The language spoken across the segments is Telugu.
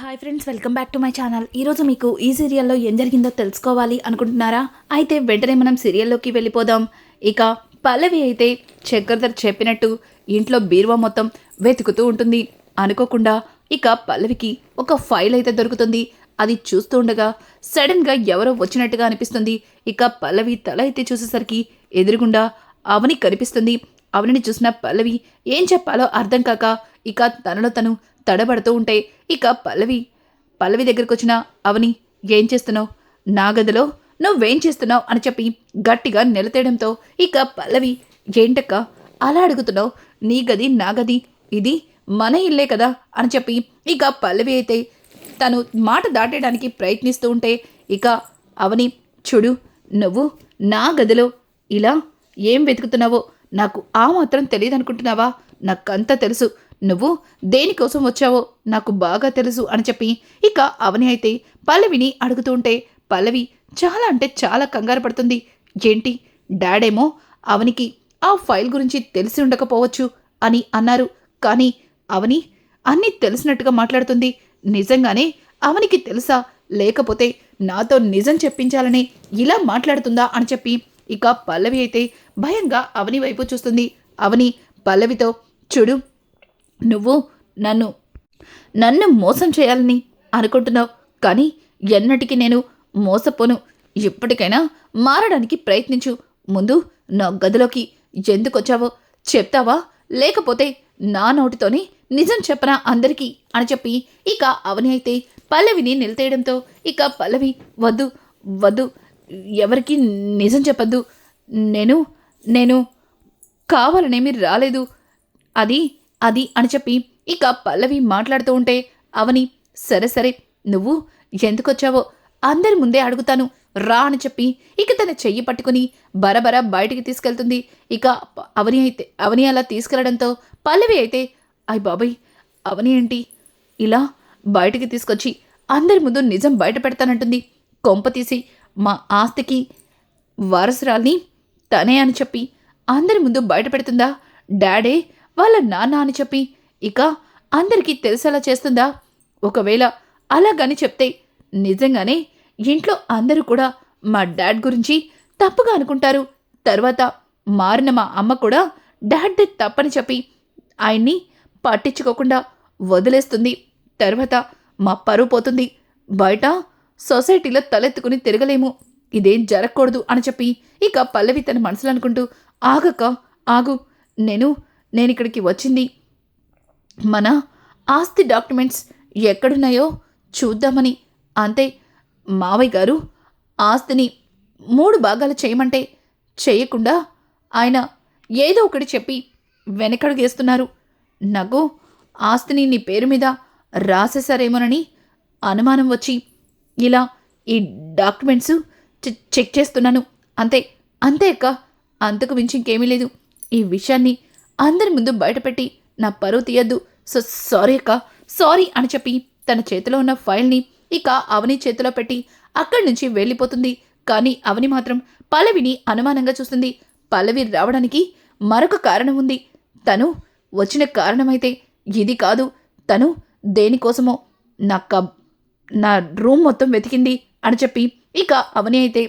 Hi friends welcome back to my channel ఈరోజు మీకు ఈ సీరియల్లో ఏం జరిగిందో తెలుసుకోవాలి అనుకుంటున్నారా? అయితే వెంటనే మనం సీరియల్లోకి వెళ్ళిపోదాం. ఇక పల్లవి అయితే చక్రధర్ చెప్పినట్టు ఇంట్లో బీరువా మొత్తం వెతుకుతూ ఉంటుంది. అనుకోకుండా ఇక పల్లవికి ఒక ఫైల్ అయితే దొరుకుతుంది. అది చూస్తూ ఉండగా సడన్గా ఎవరో వచ్చినట్టుగా అనిపిస్తుంది. ఇక పల్లవి తల అయితే చూసేసరికి ఎదురుగుండా అవని కనిపిస్తుంది. అవనిని చూసిన పల్లవి ఏం చెప్పాలో అర్థం కాక ఇక తనలో తను తడబడుతూ ఉంటే ఇక పల్లవి పల్లవి దగ్గరికి వచ్చిన అవని ఏం చేస్తున్నావు? నా గదిలో నువ్వేం చేస్తున్నావు? అని చెప్పి గట్టిగా నిలతేయడంతో ఇక పల్లవి ఏంటక్క? అలా అడుగుతున్నావు? నీ గది నా గది ఇది మన ఇల్లే కదా? అని చెప్పి ఇక పల్లవి అయితే తను మాట దాటేయడానికి ప్రయత్నిస్తూ ఉంటే ఇక అవని చూడు నువ్వు నా గదిలో ఇలా ఏం వెతుకుతున్నావో నాకు ఆ మాత్రం తెలియదు అనుకుంటున్నావా నాకంతా తెలుసు. నువ్వు దేనికోసం వచ్చావో నాకు బాగా తెలుసు అని చెప్పి ఇక అవని అయితే పల్లవిని అడుగుతూ ఉంటే పల్లవి చాలా అంటే చాలా కంగారు పడుతుంది. ఏంటి? డాడేమో అవనికి ఆ ఫైల్ గురించి తెలిసి ఉండకపోవచ్చు అని అన్నారు. కానీ అవని అన్నీ తెలిసినట్టుగా మాట్లాడుతుంది. నిజంగానే అవనికి తెలుసా? లేకపోతే నాతో నిజం చెప్పించాలని ఇలా మాట్లాడుతుందా అని చెప్పి ఇక పల్లవి అయితే భయంగా అవని వైపు చూస్తుంది. అవని పల్లవితో చూడు నువ్వు నన్ను నన్ను మోసం చేయాలని అనుకుంటున్నావు. కానీ ఎన్నటికీ నేను మోసపోను. ఇప్పటికైనా మారడానికి ప్రయత్నించు. ముందు నా గదిలోకి ఎందుకు వచ్చావో చెప్తావా? లేకపోతే నా నోటితోనే నిజం చెప్పనా అందరికీ అని చెప్పి ఇక అవని అయితే పల్లవిని నిలతేయడంతో ఇక పల్లవి వద్దు వద్దు ఎవరికి నిజం చెప్పద్దు. నేను నేను కావాలనేమి రాలేదు. అది అది అని చెప్పి ఇక పల్లవి మాట్లాడుతూ ఉంటే అవని సరే సరే నువ్వు ఎందుకొచ్చావో అందరి ముందే అడుగుతాను రా అని చెప్పి ఇక తన చెయ్యి పట్టుకుని బరబర బయటికి తీసుకెళ్తుంది. ఇక అవని అయితే అవని అలా తీసుకెళ్ళడంతో పల్లవి అయితే అయ్ బాబాయ్ అవని ఏంటి? ఇలా బయటికి తీసుకొచ్చి అందరి ముందు నిజం బయట పెడతానంటుంది. కొంప తీసి మా ఆస్తికి వారసురాల్ని తనే అని చెప్పి అందరి ముందు బయట పెడుతుందా? డాడే వాళ్ళ నాన్న అని చెప్పి. ఇక అందరికీ తెలిసేలా చేస్తుందా? ఒకవేళ అలాగని చెప్తే నిజంగానే ఇంట్లో అందరూ కూడా మా డాడ్ గురించి తప్పుగా అనుకుంటారు. తర్వాత మారిన మా అమ్మ కూడా డాడ్ డెత్ తప్పని చెప్పి ఆయన్ని పట్టించుకోకుండా వదిలేస్తుంది. తర్వాత మా పరువు పోతుంది. బయట సొసైటీలో తలెత్తుకుని తిరగలేము. ఇదేం జరగకూడదు అని చెప్పి ఇక పల్లవి తన మనసులో అనుకుంటూ ఆగక ఆగు. నేను నేను ఇక్కడికి వచ్చింది. మన ఆస్తి డాక్యుమెంట్స్ ఎక్కడున్నాయో చూద్దామని. అంతే మావయ్య గారు ఆస్తిని మూడు భాగాలు చేయమంటే చేయకుండా ఆయన ఏదో ఒకటి చెప్పి వెనకడుగేస్తున్నారు. నాకు ఆస్తిని నీ పేరు మీద రాసేసారేమోనని అనుమానం వచ్చి ఇలా ఈ డాక్యుమెంట్స్ చెక్ చేస్తున్నాను. అంతే అంతే అక్క అంతకు మించి ఇంకేమీ లేదు. ఈ విషయాన్ని అందరి ముందు బయటపెట్టి నా పరువు తీయద్దు. సో సారీ అక్క. సారీ అని చెప్పి తన చేతిలో ఉన్న ఫైల్ని ఇక అవని చేతిలో పెట్టి అక్కడి నుంచి వెళ్ళిపోతుంది. కానీ అవని మాత్రం పల్లవిని అనుమానంగా చూస్తుంది. పల్లవి రావడానికి మరొక కారణం ఉంది. తను వచ్చిన కారణమైతే ఇది కాదు. తను దేనికోసమో నా నా రూమ్ మొత్తం వెతికింది అని చెప్పి ఇక అవని అయితే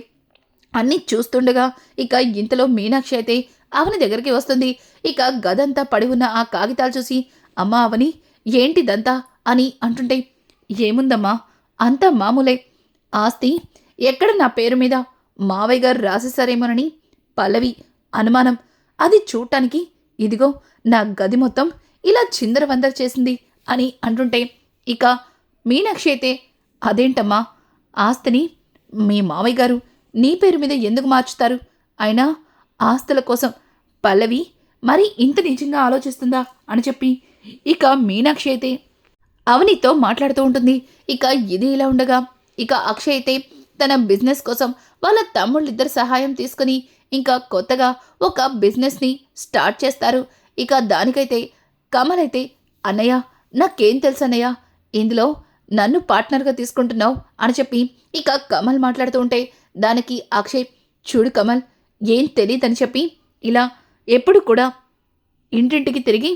అన్నీ చూస్తుండగా ఇక ఇంతలో మీనాక్షి అయితే అవని దగ్గరికి వస్తుంది. ఇక గదంతా పడి ఉన్న ఆ కాగితాలు చూసి అమ్మా అవని ఏంటిదంతా? అని అంటుంటే ఏముందమ్మా అంతా మామూలే. ఆస్తి ఎక్కడ నా పేరు మీద? మావయ్య గారు రాసేసారేమోనని పల్లవి అనుమానం. అది చూడటానికి ఇదిగో నా గది మొత్తం ఇలా చిందరవందర చేసింది అని అంటుంటే ఇక మీనాక్షి అయితే అదేంటమ్మా ఆస్తిని మీ మావయ్య గారు నీ పేరు మీద ఎందుకు మార్చుతారు? అయినా ఆస్తుల కోసం పల్లవి మరి ఇంత నిజంగా ఆలోచిస్తుందా? అని చెప్పి ఇక మీనాక్షి అయితే అవనితో మాట్లాడుతూ ఉంటుంది. ఇక ఇది ఇలా ఉండగా ఇక అక్షయ్ అయితే తన బిజినెస్ కోసం వాళ్ళ తమ్ముళ్ళిద్దరు సహాయం తీసుకుని ఇంకా కొత్తగా ఒక బిజినెస్ని స్టార్ట్ చేస్తారు. ఇక దానికైతే కమల్ అయితే అన్నయ్య నాకేం తెలుసు అన్నయ్య? ఇందులో నన్ను పార్ట్నర్గా తీసుకుంటున్నావు? అని చెప్పి ఇక కమల్ మాట్లాడుతూ ఉంటే దానికి అక్షయ్ చూడు కమల్ ఏం తెలియదని చెప్పి ఇలా ఎప్పుడు కూడా ఇంటింటికి తిరిగి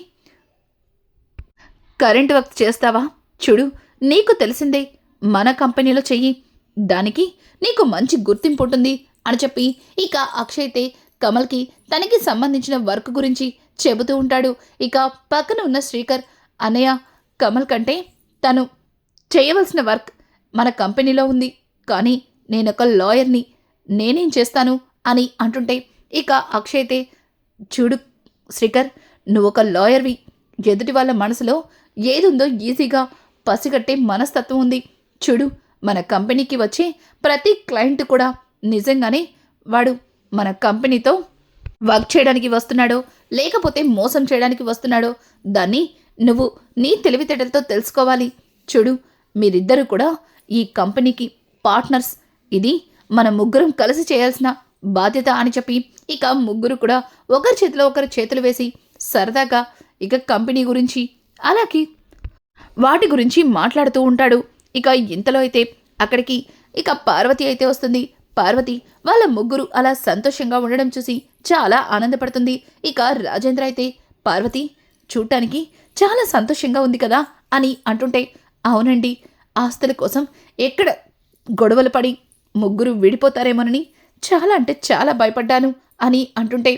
కరెంట్ వర్క్ చేస్తావా? చూడు నీకు తెలిసిందే మన కంపెనీలో చెయ్యి. దానికి నీకు మంచి గుర్తింపు ఉంటుంది అని చెప్పి ఇక అక్షయ్తే కమల్కి తనకి సంబంధించిన వర్క్ గురించి చెబుతూ ఉంటాడు. ఇక పక్కన ఉన్న శ్రీకర్ అన్నయ్య కమల్ కంటే తను చేయవలసిన వర్క్ మన కంపెనీలో ఉంది. కానీ నేనొక లాయర్ని నేనేం చేస్తాను అని అంటుంటే ఇక అక్షయ్తే చూడు శ్రీకర్ నువ్వు ఒక లాయర్వి. ఎదుటి వాళ్ళ మనసులో ఏదుందో ఈజీగా పసిగట్టే మనస్తత్వం ఉంది. చూడు మన కంపెనీకి వచ్చే ప్రతి క్లయింట్ కూడా నిజంగానే వాడు మన కంపెనీతో వర్క్ చేయడానికి వస్తున్నాడో లేకపోతే మోసం చేయడానికి వస్తున్నాడో దాన్ని నువ్వు నీ తెలివితేటలతో తెలుసుకోవాలి. చూడు మీరిద్దరూ కూడా ఈ కంపెనీకి పార్ట్నర్స్. ఇది మన ముగ్గురం కలిసి చేయాల్సిన బాధ్యత అని చెప్పి ఇక ముగ్గురు కూడా ఒకరి చేతిలో ఒకరి చేతులు వేసి సరదాగా ఇక కంపెనీ గురించి అలాగే వాటి గురించి మాట్లాడుతూ ఉంటాడు. ఇక ఇంతలో అయితే అక్కడికి ఇక పార్వతి అయితే వస్తుంది. పార్వతి వాళ్ళ ముగ్గురు అలా సంతోషంగా ఉండడం చూసి చాలా ఆనందపడుతుంది. ఇక రాజేంద్ర అయితే పార్వతి చూడటానికి చాలా సంతోషంగా ఉంది కదా అని అంటుంటే అవునండి ఆస్తుల కోసం ఎక్కడ గొడవలు పడి ముగ్గురు విడిపోతారేమోనని చాలా అంటే చాలా భయపడ్డాను. అని అంటుంటే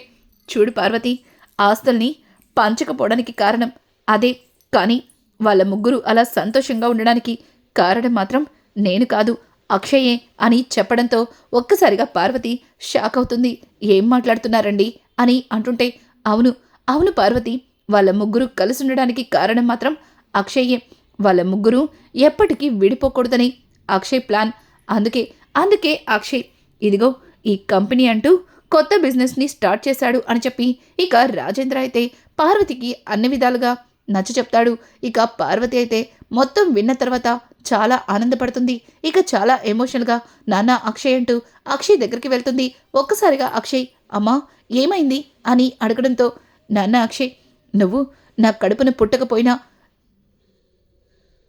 చూడు పార్వతి ఆస్తుల్ని పంచకపోవడానికి కారణం అదే. కానీ వాళ్ళ ముగ్గురు అలా సంతోషంగా ఉండడానికి కారణం మాత్రం నేను కాదు అక్షయే అని చెప్పడంతో ఒక్కసారిగా పార్వతి షాక్ అవుతుంది. ఏం మాట్లాడుతున్నారండి? అని అంటుంటే అవును అవును పార్వతి. వాళ్ళ ముగ్గురు కలిసి ఉండడానికి కారణం మాత్రం అక్షయ్యే వాళ్ళ ముగ్గురు ఎప్పటికీ విడిపోకూడదని అక్షయ్ ప్లాన్. అందుకే అందుకే అక్షయ్ ఇదిగో ఈ కంపెనీ అంటూ కొత్త బిజినెస్ని స్టార్ట్ చేశాడు అని చెప్పి ఇక రాజేంద్ర అయితే పార్వతికి అన్ని విధాలుగా నచ్చ చెప్తాడు. ఇక పార్వతి అయితే మొత్తం విన్న తర్వాత చాలా ఆనందపడుతుంది. ఇక చాలా ఎమోషనల్గా నాన్న అక్షయ్ అంటూ అక్షయ్ దగ్గరికి వెళ్తుంది. ఒక్కసారిగా అక్షయ్ అమ్మా ఏమైంది? అని అడగడంతో నాన్న అక్షయ్ నువ్వు నా కడుపున పుట్టకపోయినా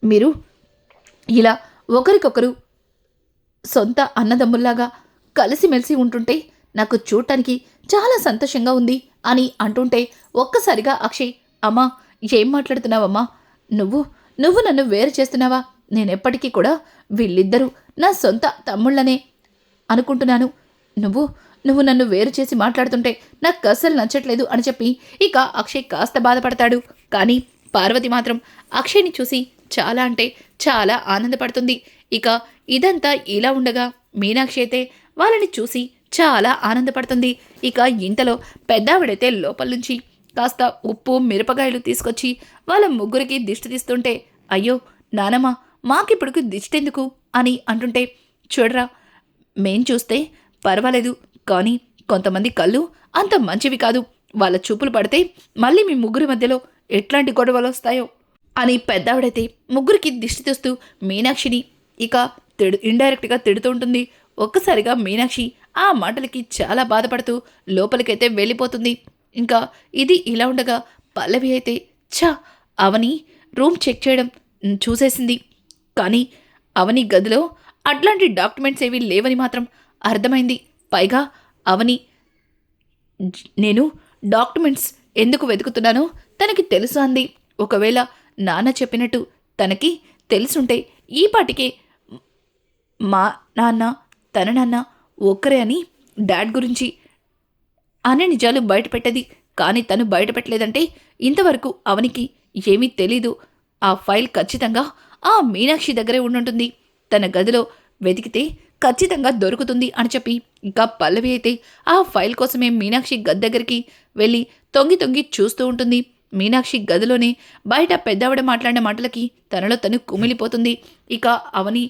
మీరు ఇలా ఒకరికొకరు సొంత అన్నదమ్ముల్లాగా కలిసిమెలిసి ఉంటుంటే నాకు చూడటానికి చాలా సంతోషంగా ఉంది అని అంటుంటే ఒక్కసారిగా అక్షయ్ అమ్మా ఏం మాట్లాడుతున్నావమ్మా? నువ్వు నువ్వు నన్ను వేరు చేస్తున్నావా? నేనెప్పటికీ కూడా వీళ్ళిద్దరూ నా సొంత తమ్ముళ్ళనే అనుకుంటున్నాను. నువ్వు నువ్వు నన్ను వేరు చేసి మాట్లాడుతుంటే నాకు అస్సలు నచ్చట్లేదు అని చెప్పి ఇక అక్షయ్ కాస్త బాధపడతాడు. కానీ పార్వతి మాత్రం అక్షయ్ని చూసి చాలా అంటే చాలా ఆనందపడుతుంది. ఇక ఇదంతా ఇలా ఉండగా మీనాక్షి అయితే వాళ్ళని చూసి చాలా ఆనందపడుతుంది. ఇక ఇంతలో పెద్దావిడైతే లోపల నుంచి కాస్త ఉప్పు మిరపకాయలు తీసుకొచ్చి వాళ్ళ ముగ్గురికి దిష్టి తీస్తుంటే అయ్యో నానమ్మ మాకిప్పుడుకు దిష్టెందుకు? అని అంటుంటే చూడరా మేం చూస్తే పర్వాలేదు కానీ కొంతమంది కళ్ళు అంత మంచివి కాదు. వాళ్ళ చూపులు పడితే మళ్ళీ మీ ముగ్గురి మధ్యలో ఎట్లాంటి గొడవలు వస్తాయో? అని పెద్దావిడైతే ముగ్గురికి దిష్టి తెస్తూ మీనాక్షిని ఇక తిడు ఇండైరెక్ట్గా తిడుతూ ఉంటుంది. ఒక్కసారిగా మీనాక్షి ఆ మాటలకి చాలా బాధపడుతూ లోపలికైతే వెళ్ళిపోతుంది. ఇంకా ఇది ఇలా ఉండగా పల్లవి అయితే ఛా! అవని రూమ్ చెక్ చేయడం చూసేసింది. కానీ అవని గదిలో అట్లాంటి డాక్యుమెంట్స్ ఏవి లేవని మాత్రం అర్థమైంది. పైగా అవని నేను డాక్యుమెంట్స్ ఎందుకు వెతుకుతున్నానో తనకి తెలుసు అంది. ఒకవేళ నాన్న చెప్పినట్టు తనకి తెలుసుంటే ఈ పాటికే మా నాన్న తన నాన్న ఒక్కరే అని డాడ్ గురించి అనే నిజాలు బయటపెట్టది. కానీ తను బయటపెట్టలేదంటే ఇంతవరకు అవనికి ఏమీ తెలీదు. ఆ ఫైల్ ఖచ్చితంగా ఆ మీనాక్షి దగ్గరే ఉండుంటుంది. తన గదిలో వెతికితే ఖచ్చితంగా దొరుకుతుంది అని చెప్పి ఇంకా పల్లవి అయితే ఆ ఫైల్ కోసమే మీనాక్షి గది దగ్గరికి వెళ్ళి తొంగి తొంగి చూస్తూ ఉంటుంది. మీనాక్షి గదిలోనే బయట పెద్దవిడ మాట్లాడిన మాటలకి తనలో తను కుమిలిపోతుంది. ఇక అవని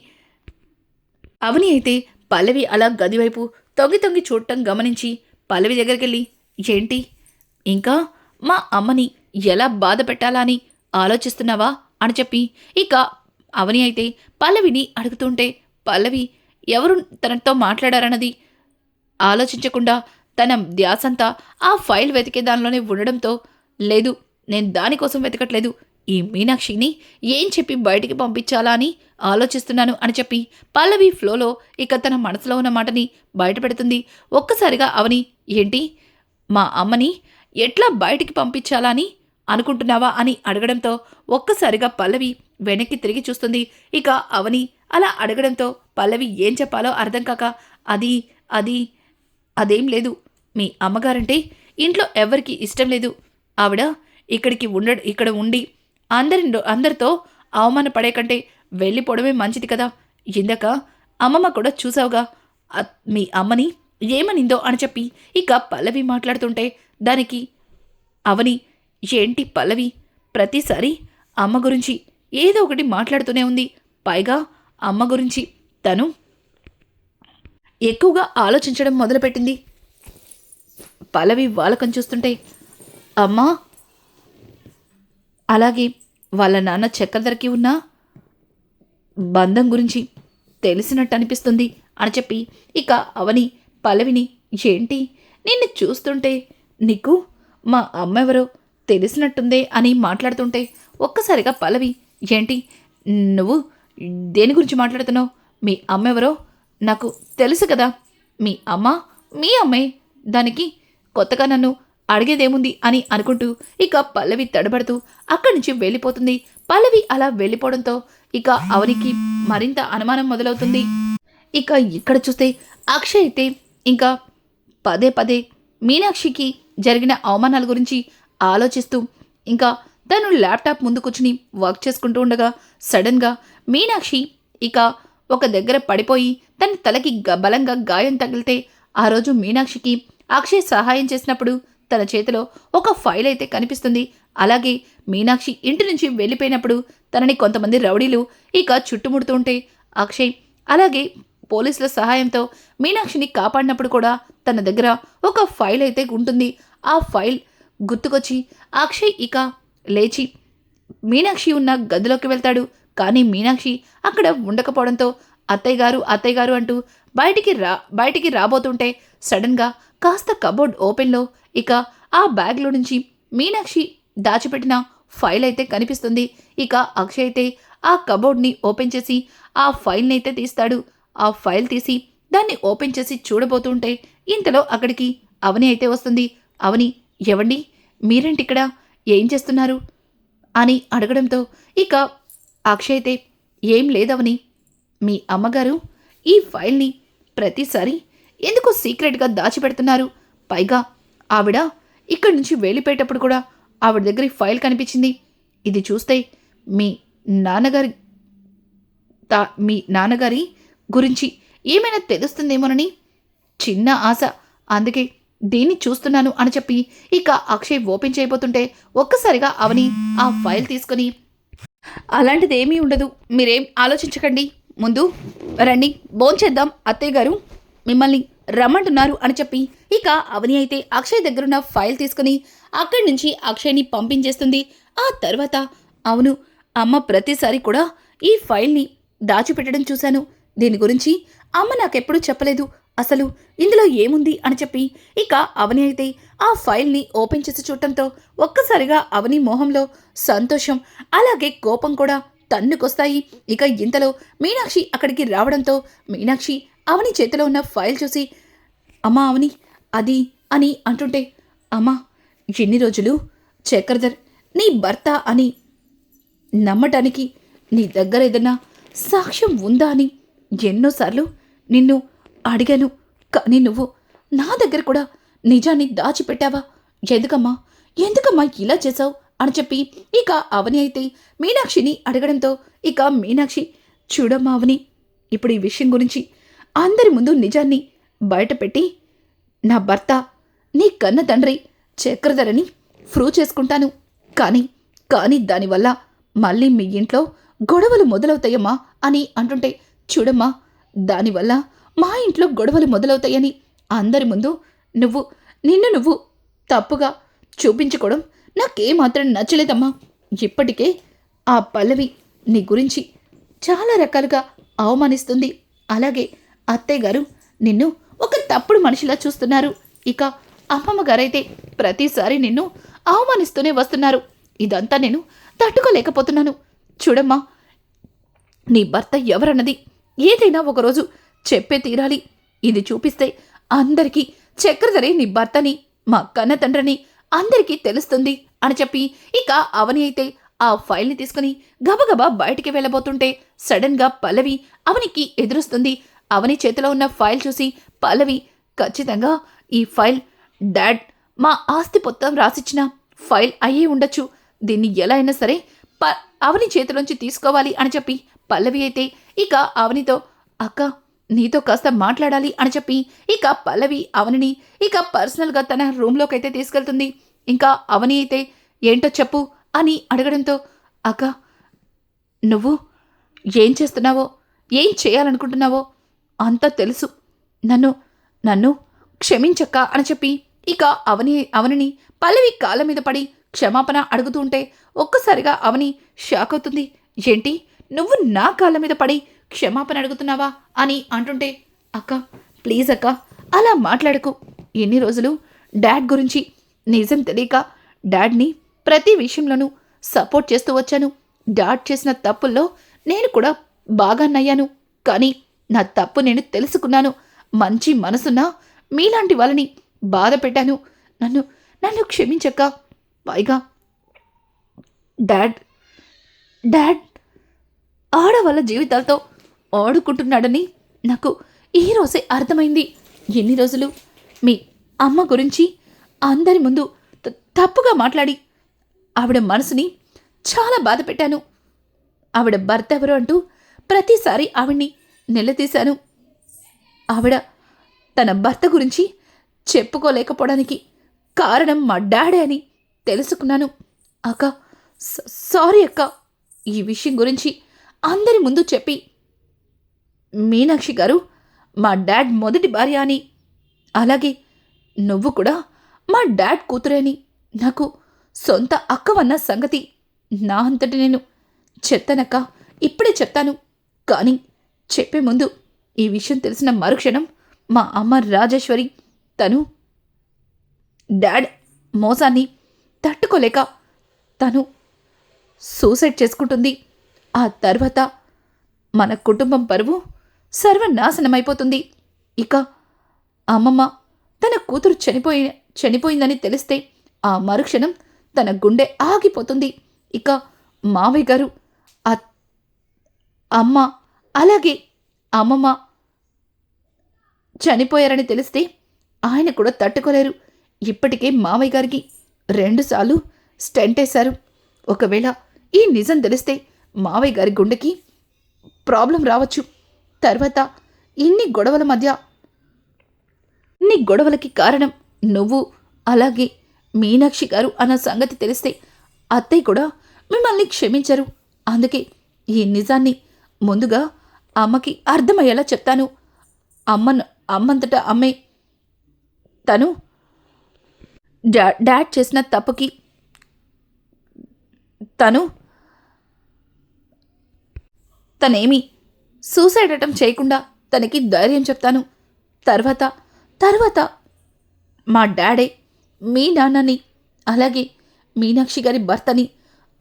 అవని అయితే పల్లవి అలా గదివైపు తొంగి తొంగి చూడటం గమనించి పల్లవి దగ్గరికి వెళ్ళి ఏంటి? ఇంకా మా అమ్మని ఎలా బాధ పెట్టాలా అని ఆలోచిస్తున్నావా? అని చెప్పి ఇక అవని అయితే పల్లవిని అడుగుతుంటే పల్లవి ఎవరు తనతో మాట్లాడారన్నది ఆలోచించకుండా తన ధ్యాసంతా ఆ ఫైల్ వెతికే దానిలోనే ఉండడంతో లేదు నేను దానికోసం వెతకట్లేదు. ఈ మీనాక్షిని ఏం చెప్పి బయటికి పంపించాలా అని ఆలోచిస్తున్నాను అని చెప్పి పల్లవి ఫ్లోలో ఇక తన మనసులో ఉన్న మాటని బయటపెడుతుంది. ఒక్కసారిగా అవని ఏంటి? మా అమ్మని ఎట్లా బయటికి పంపించాలా అని అనుకుంటున్నావా? అని అడగడంతో ఒక్కసారిగా పల్లవి వెనక్కి తిరిగి చూస్తుంది. ఇక అవని అలా అడగడంతో పల్లవి ఏం చెప్పాలో అర్థం కాక అది అది అదేం లేదు. మీ అమ్మగారంటే ఇంట్లో ఎవరికి ఇష్టం లేదు. ఆవిడ ఇక్కడికి ఉండ ఇక్కడ ఉండి అందరి అందరితో అవమానపడే కంటే వెళ్ళిపోవడమే మంచిది కదా? ఇందాక అమ్మమ్మ కూడా చూసావుగా. మీ అమ్మని ఏమనిందో అని చెప్పి ఇక పల్లవి మాట్లాడుతుంటే దానికి అవని ఏంటి పల్లవి? ప్రతిసారి అమ్మ గురించి ఏదో ఒకటి మాట్లాడుతూనే ఉంది. పైగా అమ్మ గురించి తను ఎక్కువగా ఆలోచించడం మొదలుపెట్టింది. పల్లవి వాలకం చూస్తుంటే అమ్మా అలాగే వాళ్ళ నాన్న చక్రధరకి ఉన్న బంధం గురించి తెలిసినట్టు అనిపిస్తుంది అని చెప్పి ఇక అవని పల్లవిని ఏంటి? నిన్ను చూస్తుంటే నీకు మా అమ్మ ఎవరో తెలిసినట్టుందే అని మాట్లాడుతుంటే ఒక్కసారిగా పల్లవి ఏంటి? నువ్వు దేని గురించి మాట్లాడుతున్నావు? మీ అమ్మ ఎవరో నాకు తెలుసు కదా. మీ అమ్మ మీ అమ్మే దానికి కొత్తగా నన్ను అడిగేదేముంది అని అనుకుంటూ ఇక పల్లవి తడబడుతూ అక్కడి నుంచి వెళ్ళిపోతుంది. పల్లవి అలా వెళ్ళిపోవడంతో ఇక అవనికి మరింత అనుమానం మొదలవుతుంది. ఇక ఇక్కడ చూస్తే అక్షయ్ అయితే ఇంకా పదే పదే మీనాక్షికి జరిగిన అవమానాల గురించి ఆలోచిస్తూ ఇంకా తను ల్యాప్టాప్ ముందు కూర్చుని వర్క్ చేసుకుంటూ ఉండగా సడన్గా మీనాక్షి ఇక ఒక దగ్గర పడిపోయి తన తలకి గ- బలంగా గాయం తగిలితే ఆ రోజు మీనాక్షికి అక్షయ్ సహాయం చేసినప్పుడు తన చేతిలో ఒక ఫైల్ అయితే కనిపిస్తుంది. అలాగే మీనాక్షి ఇంటి నుంచి వెళ్ళిపోయినప్పుడు తనని కొంతమంది రౌడీలు ఇక చుట్టుముడుతుంటే అక్షయ్ అలాగే పోలీసుల సహాయంతో మీనాక్షిని కాపాడినప్పుడు కూడా తన దగ్గర ఒక ఫైల్ అయితే ఉంటుంది. ఆ ఫైల్ గుర్తుకొచ్చి అక్షయ్ ఇక లేచి మీనాక్షి ఉన్న గదిలోకి వెళ్తాడు. కానీ మీనాక్షి అక్కడ ఉండకపోవడంతో అత్తయ్య గారు అత్తయ్య గారు అంటూ బయటికి రా బయటికి రాబోతుంటే సడన్గా కాస్త కబోర్డ్ ఓపెన్లో ఇక ఆ బ్యాగ్లో నుంచి మీనాక్షి దాచిపెట్టిన ఫైల్ అయితే కనిపిస్తుంది. ఇక అక్షయ్ అయితే ఆ కబోర్డ్ని ఓపెన్ చేసి ఆ ఫైల్ని అయితే తీస్తాడు. ఆ ఫైల్ తీసి దాన్ని ఓపెన్ చేసి చూడబోతుంటే ఇంతలో అక్కడికి అవని అయితే వస్తుంది. అవని ఎవండి మీరేంటి ఇక్కడ ఏం చేస్తున్నారు? అని అడగడంతో ఇక అక్షయ్ అయితే ఏం లేదవని మీ అమ్మగారు ఈ ఫైల్ని ప్రతిసారి ఎందుకు సీక్రెట్గా దాచిపెడుతున్నారు. పైగా ఆవిడ ఇక్కడి నుంచి వెళ్ళిపోయేటప్పుడు కూడా ఆవిడ దగ్గర ఈ ఫైల్ కనిపించింది. ఇది చూస్తే మీ నాన్నగారి తా మీ నాన్నగారి గురించి ఏమైనా తెలుస్తుందేమోనని చిన్న ఆశ. అందుకే దీన్ని చూస్తున్నాను అని చెప్పి ఇక అక్షయ్ ఓపెన్ చేయబోతుంటే ఒక్కసారిగా అవని ఆ ఫైల్ తీసుకొని అలాంటిది ఏమీ ఉండదు. మీరేం ఆలోచించకండి. ముందు రండి. భోంచేద్దాం. అత్తయ్య గారు మిమ్మల్ని రమ్మంటున్నారు అని చెప్పి ఇక అవని అయితే అక్షయ్ దగ్గరున్న ఫైల్ తీసుకుని అక్కడి నుంచి అక్షయ్ని పంపించేస్తుంది. ఆ తర్వాత అవును అమ్మ ప్రతిసారి కూడా ఈ ఫైల్ని దాచిపెట్టడం చూశాను. దీని గురించి అమ్మ నాకెప్పుడూ చెప్పలేదు. అసలు ఇందులో ఏముంది అని చెప్పి ఇక అవని అయితే ఆ ఫైల్ని ఓపెన్ చేసి చూడటంతో ఒక్కసారిగా అవని మొహంలో సంతోషం అలాగే కోపం కూడా తన్నుకొస్తాయి. ఇక ఇంతలో మీనాక్షి అక్కడికి రావడంతో మీనాక్షి అవని చేతిలో ఉన్న ఫైల్ చూసి అమ్మా అవని అది అని అంటుంటే అమ్మా ఎన్ని రోజులు? చక్రధర్ నీ భర్త అని నమ్మటానికి నీ దగ్గర ఏదైనా సాక్ష్యం ఉందా అని ఎన్నోసార్లు నిన్ను అడిగాను. కానీ నువ్వు నా దగ్గర కూడా నిజాన్ని దాచిపెట్టావా? ఎందుకమ్మా? ఎందుకమ్మా ఇలా చేశావు? అని చెప్పి ఇక అవని అయితే మీనాక్షిని అడగడంతో ఇక మీనాక్షి చూడమ్మా అవని ఇప్పుడు ఈ విషయం గురించి అందరి ముందు నిజాన్ని బయటపెట్టి నా భర్త నీ కన్న తండ్రి చక్రధరని ప్రూవ్ చేసుకుంటాను. కానీ కానీ దానివల్ల మళ్ళీ మీ ఇంట్లో గొడవలు మొదలవుతాయమ్మా అని అంటుంటే చూడమ్మా దానివల్ల మా ఇంట్లో గొడవలు మొదలవుతాయని అందరి ముందు నువ్వు నిన్ను నువ్వు తప్పుగా చూపించుకోవడం నాకేమాత్రం నచ్చలేదమ్మా. ఇప్పటికే ఆ పల్లవి నీ గురించి చాలా రకాలుగా అవమానిస్తుంది. అలాగే అత్తయ్య గారు నిన్ను ఒక తప్పుడు మనిషిలా చూస్తున్నారు. ఇక అమ్మమ్మ గారైతే ప్రతిసారి నిన్ను అవమానిస్తూనే వస్తున్నారు. ఇదంతా నేను తట్టుకోలేకపోతున్నాను. చూడమ్మా నీ భర్త ఎవరన్నది ఏదైనా ఒకరోజు చెప్పే తీరాలి. ఇది చూపిస్తే అందరికీ చక్రధరి నీ భర్తని మా కన్న తండ్రిని అందరికీ తెలుస్తుంది అని చెప్పి ఇక అవని అయితే ఆ ఫైల్ని తీసుకుని గబగబా బయటికి వెళ్ళబోతుంటే సడన్గా పల్లవి అవనికి ఎదురుస్తుంది. అవని చేతిలో ఉన్న ఫైల్ చూసి పల్లవి ఖచ్చితంగా ఈ ఫైల్ డాడ్ మా ఆస్తి మొత్తం రాసిచ్చిన ఫైల్ అయ్యే ఉండొచ్చు. దీన్ని ఎలా అయినా సరే ప అవని చేతిలోంచి తీసుకోవాలి అని చెప్పి పల్లవి అయితే ఇక అవనితో అక్క నీతో కాస్త మాట్లాడాలి అని చెప్పి ఇక పల్లవి అవనిని ఇక పర్సనల్గా తన రూమ్లోకి అయితే తీసుకెళ్తుంది. ఇంకా అవని అయితే ఏంటో చెప్పు అని అడగడంతో అక్క నువ్వు ఏం చేస్తున్నావో ఏం చేయాలనుకుంటున్నావో అంతా తెలుసు. నన్ను నన్ను క్షమించక్క అని చెప్పి ఇక అవని అవనిని పల్లవి కాళ్ళ మీద పడి క్షమాపణ అడుగుతూ ఉంటే ఒక్కసారిగా అవని షాక్ అవుతుంది. ఏంటి? నువ్వు నా కాళ్ళ మీద పడి క్షమాపణ అడుగుతున్నావా అని అంటుంటే అక్క ప్లీజ్ అక్క అలా మాట్లాడకు. ఎన్ని రోజులు డాడ్ గురించి నిజం తెలియక డాడ్ని ప్రతి విషయంలోనూ సపోర్ట్ చేస్తూ వచ్చాను. డాడ్ చేసిన తప్పుల్లో నేను కూడా బాగా నయ్యాను. కానీ నా తప్పు నేను తెలుసుకున్నాను. మంచి మనసున్నా మీలాంటి వాళ్ళని బాధ పెట్టాను. నన్ను నన్ను క్షమించక్క. పైగా. డాడ్ డాడ్ ఆడవాళ్ళ జీవితాలతో ఆడుకుంటున్నాడని నాకు ఈరోజే అర్థమైంది. ఎన్ని రోజులు? మీ అమ్మ గురించి అందరి ముందు తప్పుగా మాట్లాడి ఆవిడ మనసుని చాలా బాధ పెట్టాను. ఆవిడ భర్త ఎవరు అంటూ ప్రతిసారి ఆవిడ్ని నిలదీశాను. ఆవిడ తన భర్త గురించి చెప్పుకోలేకపోవడానికి కారణం మా డాడీ అని తెలుసుకున్నాను. అక్క స- సారీ అక్క. ఈ విషయం గురించి అందరి ముందు చెప్పి మీనాక్షి గారు మా డాడ్ మొదటి భార్య అని అలాగే నువ్వు కూడా మా డాడ్ కూతురే అని నాకు సొంత అక్కవన్న సంగతి నా అంతటి నేను చెప్తానక్క. ఇప్పుడే చెప్తాను. కానీ చెప్పే ముందు ఈ విషయం తెలిసిన మరుక్షణం మా అమ్మ రాజేశ్వరి తను డాడ్ మోసాన్ని తట్టుకోలేక తను సూసైడ్ చేసుకుంటుంది. ఆ తర్వాత మన కుటుంబం పరువు సర్వనాశనమైపోతుంది. ఇక అమ్మమ్మ తన కూతురు చనిపోయి చనిపోయిందని తెలిస్తే ఆ మరుక్షణం తన గుండె ఆగిపోతుంది. ఇక మావయ్య గారు అమ్మ అలాగే అమ్మమ్మ చనిపోయారని తెలిస్తే ఆయన కూడా తట్టుకోలేరు. ఇప్పటికే మావయ్య గారికి రెండుసార్లు స్టెంట్ వేశారు. ఒకవేళ ఈ నిజం తెలిస్తే మావయ్య గారి గుండెకి ప్రాబ్లం రావచ్చు. తర్వాత ఇన్ని గొడవల మధ్య ఇన్ని గొడవలకి కారణం నువ్వు అలాగే మీనాక్షి గారు అన్న సంగతి తెలిస్తే అత్తయ్య కూడా మిమ్మల్ని క్షమించరు. అందుకే ఈ నిజాన్ని ముందుగా అమ్మకి అర్థమయ్యేలా చెప్తాను. అమ్మను అమ్మంతటా అమ్మే. తను డా డాడ్ చేసిన తప్పుకి తను తనేమి సూసైడ్ అటెంప్ట్ చేయకుండా తనకి ధైర్యం చెప్తాను. తర్వాత తర్వాత మా డాడే మీ నాన్నని అలాగే మీనాక్షి గారి భర్తని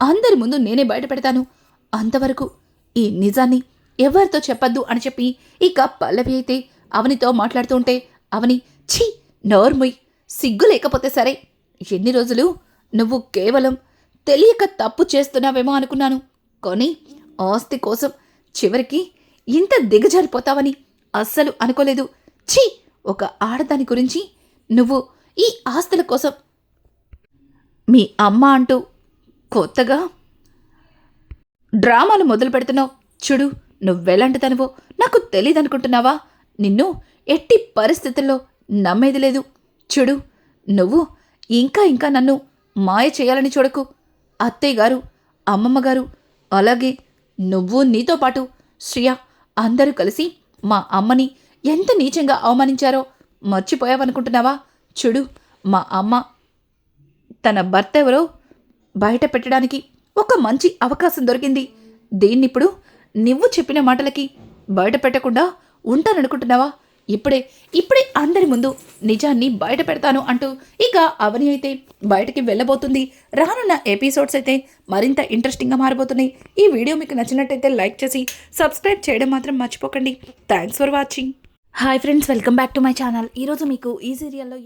అందరి ముందు నేనే బయటపెడతాను అంతవరకు ఈ నిజాన్ని ఎవరితో చెప్పద్దు అని చెప్పి ఇక పల్లవి అయితే అవనితో మాట్లాడుతూ ఉంటే అవని ఛీ నోర్ముయ్ సిగ్గు లేకపోతే సరే. ఎన్ని రోజులు నువ్వు కేవలం తెలియక తప్పు చేస్తున్నావేమో అనుకున్నాను. కానీ ఆస్తి కోసం చివరికి ఇంత దిగజారిపోతావని అస్సలు అనుకోలేదు. ఛీ ఒక ఆడదాని గురించి నువ్వు ఈ ఆస్తుల కోసం మీ అమ్మ అంటూ కొత్తగా డ్రామాలు మొదలు పెడుతున్నావు చూడు నువ్వెలాంటి తనువో నాకు తెలియదనుకుంటున్నావా నిన్ను ఎట్టి పరిస్థితుల్లో నమ్మేది లేదు. చూడు నువ్వు ఇంకా ఇంకా నన్ను మాయ చేయాలని చూడకు. అత్తయ్య గారు అమ్మమ్మ గారు అలాగే నువ్వు నీతో పాటు శ్రియ అందరూ కలిసి మా అమ్మని ఎంత నీచంగా అవమానించారో మర్చిపోయావనుకుంటున్నావా? చూడు మా అమ్మ తన భర్త ఎవరో బయట పెట్టడానికి ఒక మంచి అవకాశం దొరికింది. దీన్నిప్పుడు నువ్వు చెప్పిన మాటలకి బయట పెట్టకుండా ఉంటాననుకుంటున్నావా? ఇప్పుడే ఇప్పుడే అందరి ముందు నిజాన్ని బయట పెడతాను అంటూ ఇక అవని అయితే బయటకి వెళ్ళబోతుంది. రానున్న ఎపిసోడ్స్ అయితే మరింత ఇంట్రెస్టింగ్గా మారబోతున్నాయి. ఈ వీడియో మీకు నచ్చినట్టయితే లైక్ చేసి సబ్స్క్రైబ్ చేయడం మాత్రం మర్చిపోకండి. Thanks for watching hi friends welcome back to my channel ఈరోజు మీకు ఈ సీరియల్లో